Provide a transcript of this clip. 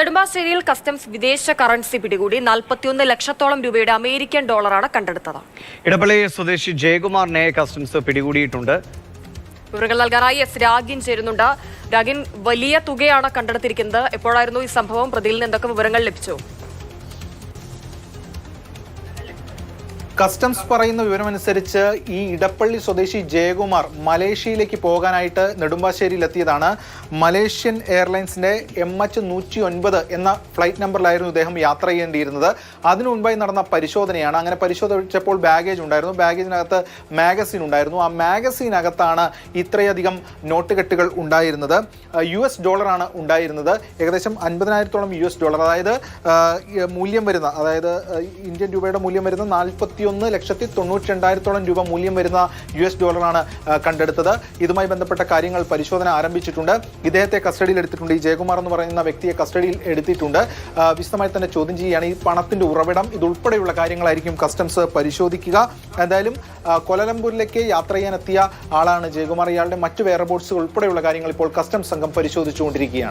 നെടുമ്പാശ്ശേരിയിൽ കസ്റ്റംസ് വിദേശ കറൻസി പിടികൂടി നാൽപ്പത്തിയൊന്ന് ലക്ഷത്തോളം രൂപയുടെ അമേരിക്കൻ ഡോളറാണ് കണ്ടെടുത്തത്. ഇടപ്പള്ളി സ്വദേശി ജയകുമാറിനെ കസ്റ്റംസ് പിടികൂടിയിട്ടുണ്ട്. വിവരങ്ങൾ നൽകാനായി എസ് രാഗിൻ ചേരുന്നുണ്ട്. രാഗിൻ വലിയ തുകയാണ് കണ്ടെടുത്തിരിക്കുന്നത്. എപ്പോഴായിരുന്നു ഈ സംഭവം? പ്രതിയിൽ നിന്ന് എന്തൊക്കെ വിവരങ്ങൾ ലഭിച്ചു? കസ്റ്റംസ് പറയുന്ന വിവരമനുസരിച്ച് ഈ ഇടപ്പള്ളി സ്വദേശി ജയകുമാർ മലേഷ്യയിലേക്ക് പോകാനായിട്ട് നെടുമ്പാശ്ശേരിയിലെത്തിയതാണ്. മലേഷ്യൻ എയർലൈൻസിന്റെ എം എച്ച് നൂറ്റി ഒൻപത് എന്ന ഫ്ലൈറ്റ് നമ്പറിലായിരുന്നു ഇദ്ദേഹം യാത്ര ചെയ്യേണ്ടിയിരുന്നത്. അതിനു മുൻപായി നടന്ന പരിശോധനയാണ്. അങ്ങനെ പരിശോധിച്ചപ്പോൾ ബാഗേജ് ഉണ്ടായിരുന്നു. ബാഗേജിനകത്ത് മാഗസീൻ ഉണ്ടായിരുന്നു. ആ മാഗസീനകത്താണ് ഇത്രയധികം നോട്ട് കെട്ടുകൾ ഉണ്ടായിരുന്നത് യു എസ് ഡോളറാണ് ഉണ്ടായിരുന്നത്. ഏകദേശം അൻപതിനായിരത്തോളം യു എസ് ഡോളർ. അതായത് മൂല്യം വരുന്ന അതായത് ഇന്ത്യൻ രൂപയുടെ മൂല്യം വരുന്ന നാൽപ്പത്തി ഒന്ന് ലക്ഷത്തി തൊണ്ണൂറ്റി രണ്ടായിരത്തോളം രൂപ മൂല്യം വരുന്ന യു എസ് ഡോളറാണ് കണ്ടെടുത്തത്. ഇതുമായി ബന്ധപ്പെട്ട കാര്യങ്ങൾ പരിശോധന ആരംഭിച്ചിട്ടുണ്ട്. ഇദ്ദേഹത്തെ കസ്റ്റഡിയിൽ എടുത്തിട്ടുണ്ട്. ഈ ജയകുമാർ എന്ന് പറയുന്ന വ്യക്തിയെ കസ്റ്റഡിയിൽ എടുത്തിട്ടുണ്ട്. വിശദമായി തന്നെ ചോദ്യം ചെയ്യുകയാണ്. ഈ പണത്തിന്റെ ഉറവിടം ഇതുൾപ്പെടെയുള്ള കാര്യങ്ങളായിരിക്കും കസ്റ്റംസ് പരിശോധിക്കുക. എന്തായാലും കൊലലംപൂരിലേക്ക് യാത്ര ചെയ്യാൻ എത്തിയ ആളാണ് ജയകുമാർ. ഇയാളുടെ മറ്റു വെയർബോട്ട്സ് ഉൾപ്പെടെയുള്ള കാര്യങ്ങൾ ഇപ്പോൾ കസ്റ്റംസ് സംഘം പരിശോധിച്ചുകൊണ്ടിരിക്കുകയാണ്.